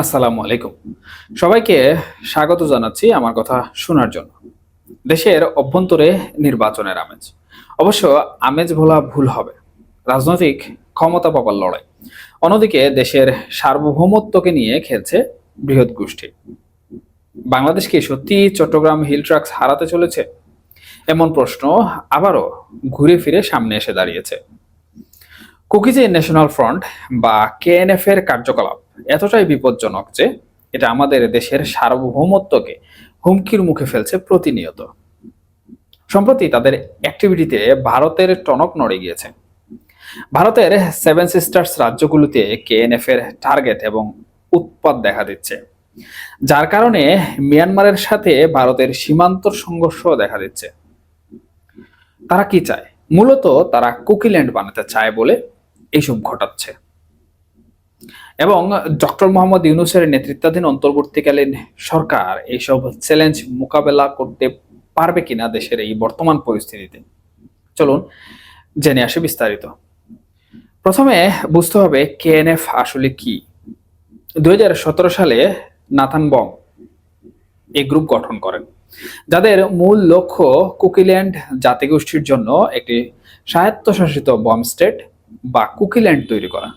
আসসালামু আলাইকুম। সবাইকে স্বাগত জানাচ্ছি আমার কথা শোনার জন্য। দেশের অভ্যন্তরে নির্বাচনের আমেজ। অবশ্য আমেজ ভোলা ভুল হবে। রাজনৈতিক ক্ষমতা পাবার লড়াই। অন্যদিকে দেশের সার্বভৌমত্বকে নিয়ে খেলছে বৃহৎ গোষ্ঠী। বাংলাদেশ কি সত্যি চট্টগ্রাম হিল ট্রাক্স হারাতে চলেছে? এমন প্রশ্ন আবারও ঘুরে ফিরে সামনে এসে দাঁড়িয়েছে। কুকিজে ন্যাশনাল ফ্রন্ট বা কেএনএফ এর কার্যকলাপ এতটাই বিপজ্জনক যে এটা আমাদের দেশের সার্বভৌমত্বকে হুমকির মুখে ফেলছে প্রতিনিয়ত। সম্প্রতি তাদের অ্যাক্টিভিটিতে ভারতের টনক নড়ে গিয়েছে। ভারতের সেভেন সিস্টার্স রাজ্যগুলোতে কেএনএফ এর টার্গেট এবং উৎপাদ দেখা দিচ্ছে। যার কারণে মিয়ানমারের সাথে ভারতের সীমান্ত সংঘর্ষ দেখা দিচ্ছে। তারা কি চায়? মূলত তারা কুকিল্যান্ড বানাতে চায় বলে এইসব ঘটাচ্ছে। এবং ডক্টর মোহাম্মদ ইউনুসের নেতৃত্বাধীন অন্তর্বর্তীকালীন সরকার এইসব চ্যালেঞ্জ মোকাবেলা করতে পারবে কিনা দেশের এই বর্তমান পরিস্থিতিতে? চলুন জেনে আসি বিস্তারিত। প্রথমে বুঝতে হবে কেএনএফ আসলে কি। দুই হাজার সতেরো সালে নাথান বম এই গ্রুপ গঠন করেন। যাদের মূল লক্ষ্য কুকিল্যান্ড জাতিগোষ্ঠীর জন্য একটি স্বায়ত্তশাসিত বম স্টেট বা কুকিল্যান্ড তৈরি করা।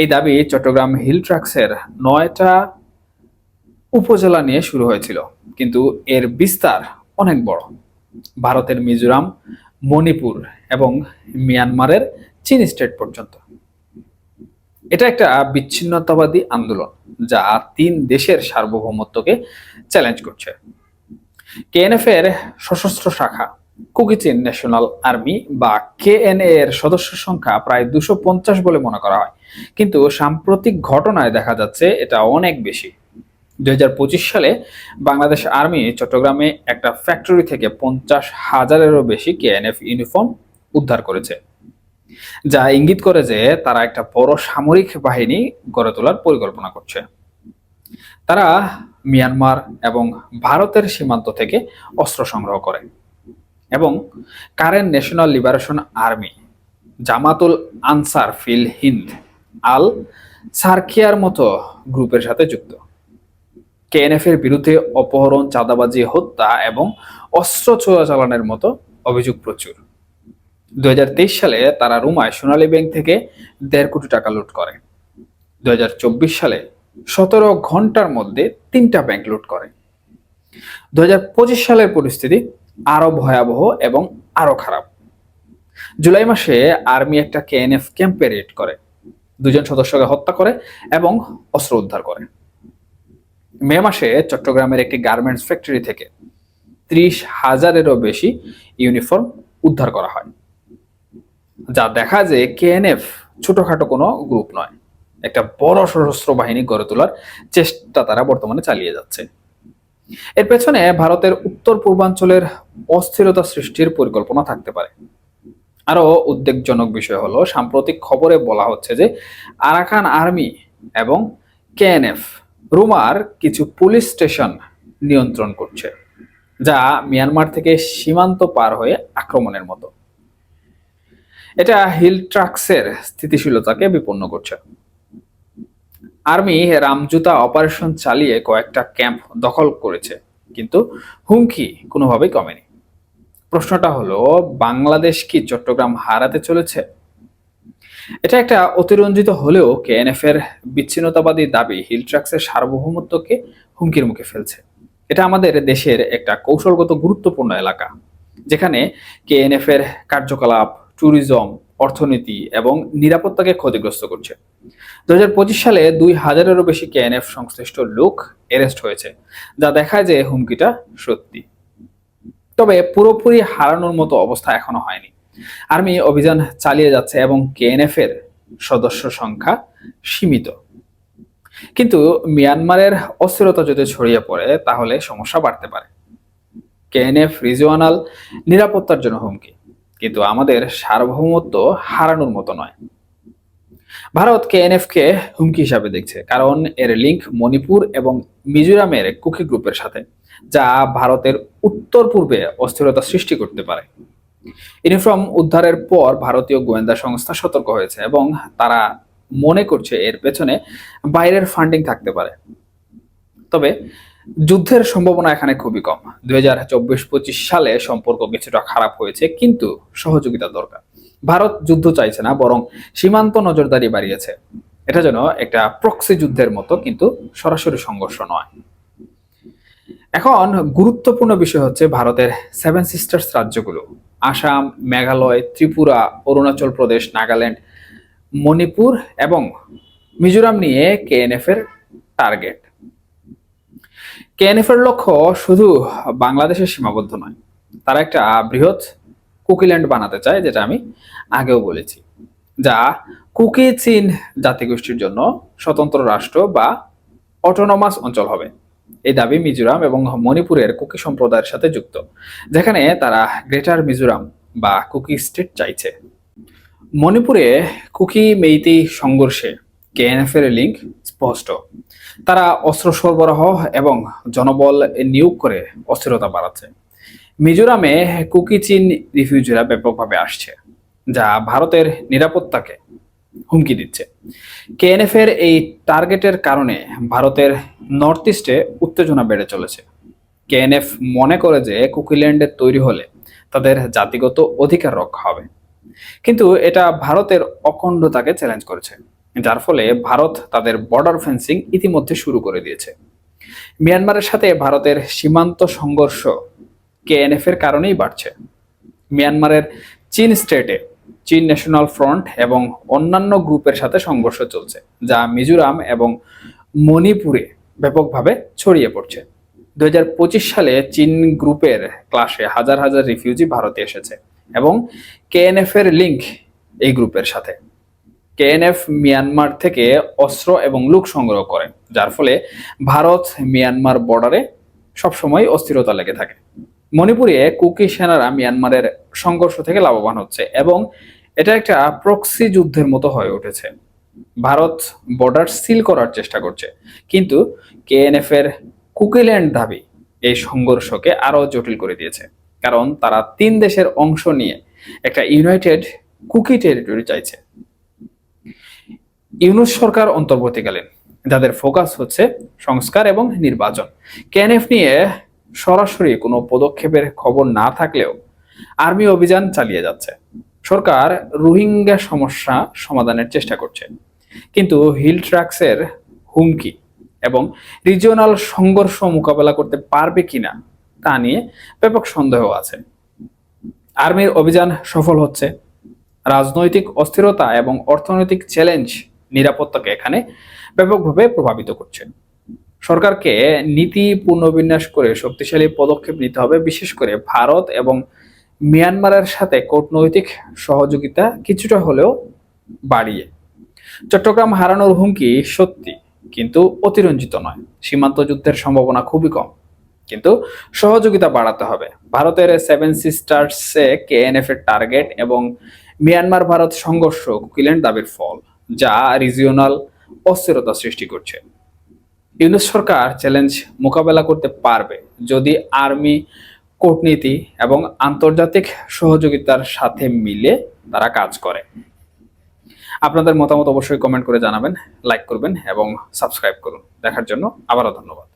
এই দাবি চট্টগ্রাম হিল ট্রাক্সের নয়টা উপজেলা নিয়ে শুরু হয়েছিল, কিন্তু এর বিস্তার অনেক বড়। ভারতের মিজোরাম, মণিপুর এবং মিয়ানমারের চীন স্টেট পর্যন্ত। এটা একটা বিচ্ছিন্নতাবাদী আন্দোলন, যা তিন দেশের সার্বভৌমত্বকে চ্যালেঞ্জ করছে। কেএনএফ এর সশস্ত্র শাখা কুকিচিন ন্যাশনাল আর্মি বা কেএনএ এর সদস্য সংখ্যা প্রায় দুশো বলে মনে করা হয়। কিন্তু সাম্প্রতিক ঘটনায় দেখা যাচ্ছে এটা অনেক বেশি। দুই সালে বাংলাদেশ আর্মি চট্টগ্রামে একটা ফ্যাক্টরি থেকে পঞ্চাশ হাজারেরও বেশি কেএনএফ ইউনিফর্ম উদ্ধার করেছে। যা ইঙ্গিত করে যে তারা একটা বড় সামরিক বাহিনী গড়ে তোলার পরিকল্পনা করছে। তারা মিয়ানমার এবং ভারতের সীমান্ত থেকে অস্ত্র সংগ্রহ করে। এবং current national liberation army, Jamatul Ansar Fil Hind Al Sharqiya মতো গ্রুপের সাথে যুক্ত। কেএনএফ এর বিরুদ্ধে অপহরণ, চাঁদাবাজি, হত্যা এবং অস্ত্র চোরাচালানের মতো অভিযোগ প্রচুর। দুই হাজার তেইশ সালে তারা রুমায় সোনালী ব্যাংক থেকে দেড় কোটি টাকা লুট করে। দু হাজার চব্বিশ সালে সতেরো ঘণ্টার মধ্যে তিনটা ব্যাংক লুট করে। দু হাজার পঁচিশ সালের পরিস্থিতি আরও ভয়াবহ এবং আরও খারাপ। জুলাই মাসে আর্মি একটা কেএনএফ ক্যাম্পে রেড করে। দুজন সদস্যকে হত্যা করে এবং অস্ত্র উদ্ধার করে। মে মাসে চট্টগ্রামের একটি গার্মেন্টস ফ্যাক্টরি থেকে ত্রিশ হাজারেরও বেশি ইউনিফর্ম উদ্ধার করা হয়। যা দেখা যে কেএনএফ ছোটখাটো কোনো গ্রুপ নয়। একটা বড় সশস্ত্র বাহিনী গড়ে তোলার চেষ্টা তারা বর্তমানে চালিয়ে যাচ্ছে। এর পেছনে ভারতের উত্তর পূর্বাঞ্চলের অস্থিরতা সৃষ্টির পরিকল্পনা থাকতে পারে। আরও উদ্বেগজনক বিষয় হলো, সাম্প্রতিক খবরে বলা হচ্ছে যে আরাকান আর্মি এবং কেএনএফ, রুমার কিছু পুলিশ স্টেশন নিয়ন্ত্রণ করছে, যা মিয়ানমার থেকে সীমান্ত পার হয়ে আক্রমণের মতো। এটা হিল ট্রাক্সের স্থিতিশীলতাকে বিপন্ন করছে। আর্মি রামজুতা অপারেশন চালিয়ে কয়েকটা ক্যাম্প দখল করেছে, কিন্তু হুমকি কোনোভাবেই কমেনি। প্রশ্নটা হলো, বাংলাদেশ কি চট্টগ্রাম হারাতে চলেছে? এটা একটা অতিরঞ্জিত হলেও কেএনএফ এর বিচ্ছিন্নতাবাদী দাবি হিল ট্রাক্সের সার্বভৌমত্বকে হুমকির মুখে ফেলছে। এটা আমাদের দেশের একটা কৌশলগত গুরুত্বপূর্ণ এলাকা, যেখানে কেএনএফ এর কার্যকলাপ ট্যুরিজম অর্থনীতি এবং নিরাপত্তাকে ক্ষতিগ্রস্ত করছে। দু হাজার পঁচিশ সালে দুই হাজারেরও বেশি কেএনএফ সংশ্লিষ্ট লোক অ্যারেস্ট হয়েছে, যা দেখায় যে হুমকিটা সত্যি। তবে পুরোপুরি হারানোর মতো অবস্থা এখনও হয়নি। আর্মি অভিযান চালিয়ে যাচ্ছে এবং কেএনএফ এর সদস্য সংখ্যা সীমিত। কিন্তু মিয়ানমারের অস্থিরতা যদি ছড়িয়ে পড়ে, তাহলে সমস্যা বাড়তে পারে। কেএনএফ রিজিওনাল নিরাপত্তার জন্য হুমকি, কিন্তু আমাদের সার্বভৌমত্ব হারানোর মতো নয়। ভারত কেএনএফ কে হুমকি হিসাবে দেখছে, কারণ এর লিঙ্ক মণিপুর এবং মিজোরামের কুকি গ্রুপের সাথে, যা ভারতের উত্তর পূর্বে অস্থিরতা সৃষ্টি করতে পারে। ইউনিফর্ম উদ্ধারের পর ভারতীয় গোয়েন্দা সংস্থা সতর্ক হয়েছে এবং তারা মনে করছে এর পেছনে বাইরের ফান্ডিং থাকতে পারে। তবে যুদ্ধের সম্ভাবনা এখানে খুবই কম। দুই হাজার চব্বিশ পঁচিশ সালে সম্পর্ক কিছুটা খারাপ হয়েছে, কিন্তু সহযোগিতা দরকার। ভারত যুদ্ধ চাইছে না, বরং সীমান্ত নজরদারি বাড়িয়েছে। এটা যেন একটা প্রক্সি যুদ্ধের মতো, কিন্তু সরাসরি সংঘর্ষ নয়। এখন গুরুত্বপূর্ণ বিষয় হচ্ছে ভারতের সেভেন সিস্টার্স রাজ্যগুলো। আসাম, মেঘালয়, ত্রিপুরা, অরুণাচল প্রদেশ, নাগাল্যান্ড, মণিপুর এবং মিজোরাম নিয়ে কেএনএফ এর টার্গেট কেএনএফ এর লক্ষ্য শুধু বাংলাদেশের সীমাবদ্ধ নয়, তারা একটা বৃহৎ কুকিল্যান্ড বানাতে চায়, যেটা আমি আগেও বলেছি। যা কুকি চীন জাতিগোষ্ঠীর জন্য স্বতন্ত্র রাষ্ট্র বা অটোনমাস অঞ্চল হবে। এই দাবি মিজোরাম এবং মণিপুরের কুকি সম্প্রদায়ের সাথে যুক্ত, যেখানে তারা গ্রেটার মিজোরাম বা কুকি স্টেট চাইছে। মণিপুরে কুকি মেইতি সংঘর্ষে কেএনএফ এর লিঙ্ক স্পষ্ট। তারা অস্ত্র সরবরাহ এবং জনবল নিয়োগ করে অস্থিরতা বাড়াচ্ছে। মিজোরামে কুকি চীন রিফিউজিরা ব্যাপকভাবে আসছে, যা ভারতের নিরাপত্তাকে হুমকি দিচ্ছে। কেএনএফ এর এই টার্গেটের কারণে ভারতের নর্থ ইস্টে উত্তেজনা বেড়ে চলেছে। কেএনএফ মনে করে যে কুকিল্যান্ডে তৈরি হলে তাদের জাতিগত অধিকার রক্ষা হবে। কিন্তু এটা ভারতের অখণ্ডতাকে চ্যালেঞ্জ করেছে, যার ফলে ভারত তাদের বর্ডার ফেন্সিং ইতিমধ্যে শুরু করে দিয়েছে। মিয়ানমারের সাথে ভারতের সীমান্ত সংঘর্ষ কেএনএফ এর কারণেই বাড়ছে। মিয়ানমারের চীন স্টেটে চীন ন্যাশনাল ফ্রন্ট এবং অন্যান্য গ্রুপের সাথে সংঘর্ষ চলছে, যা মিজোরাম এবং মণিপুরে ব্যাপকভাবে ছড়িয়ে পড়ছে। দুই হাজার পঁচিশ সালে চীন গ্রুপের ক্লাসে হাজার হাজার রিফিউজি ভারতে এসেছে এবং কেএনএফ এর লিঙ্ক এই গ্রুপের সাথে। কেএনএফ মিয়ানমার থেকে অস্ত্র এবং লুক সংগ্রহ করে, যার ফলে ভারত মিয়ানমার বর্ডারে সবসময় অস্থিরতা লেগে থাকে। মণিপুরে কুকি সেনারা মিয়ানমারের সংঘর্ষ থেকে লাভবান হচ্ছে এবং এটা একটা প্রক্সি যুদ্ধের মতো হয়ে উঠেছে। ভারত বর্ডার সিল করার চেষ্টা করছে। কিন্তু কেএনএফ এর কুকিল্যান্ড দাবি এই সংঘর্ষকে আরও জটিল করে দিয়েছে। কারণ তারা তিন দেশের অংশ নিয়ে একটা ইউনাইটেড কুকি টেরিটরি চাইছে। ইউনুস সরকার অন্তর্বর্তীকালীন, যাদের ফোকাস হচ্ছে সংস্কার এবং নির্বাচন। কেএনএফ নিয়ে সরাসরি কোনো পদক্ষেপের খবর না থাকলেও আর্মি অভিযান চালিয়ে যাচ্ছে। সরকার রোহিঙ্গা সমস্যা সমাধানের চেষ্টা করছে। কিন্তু হিল ট্রাক্সের হুমকি এবং রিজিওনাল সংঘর্ষ মোকাবেলা করতে পারবে কিনা তা নিয়ে ব্যাপক সন্দেহ আছে। আর্মির অভিযান সফল হচ্ছে। রাজনৈতিক অস্থিরতা এবং অর্থনৈতিক চ্যালেঞ্জ নিরাপত্তাকে এখানে ব্যাপকভাবে প্রভাবিত করছে। সরকারকে নীতি পুনর্বিন্যাস করে শক্তিশালী পদক্ষেপ নিতে হবে, বিশেষ করে ভারত এবং মিয়ানমারের সাথে কূটনৈতিক সহযোগিতা কিছুটা হলেও বাড়িয়ে। চট্টগ্রাম হারানোর হুমকি সত্যি, কিন্তু অতিরঞ্জিত নয়। সীমান্ত যুদ্ধের সম্ভাবনা খুবই কম, কিন্তু সহযোগিতা বাড়াতে হবে। ভারতের সেভেন সিস্টার্সে কেএনএফ এর টার্গেট এবং মিয়ানমার ভারত সংঘর্ষ কুকিল্যান্ড দাবির ফল, যা রিজিওনাল অস্থিরতা সৃষ্টি করছে। ইউনুস সরকার চ্যালেঞ্জ মোকাবেলা করতে পারবে যদি আর্মি, কূটনীতি এবং আন্তর্জাতিক সহযোগিতার সাথে মিলে তারা কাজ করে। আপনাদের মতামত অবশ্যই কমেন্ট করে জানাবেন লাইক করবেন এবং সাবস্ক্রাইব করুন। দেখার জন্য আবারও ধন্যবাদ।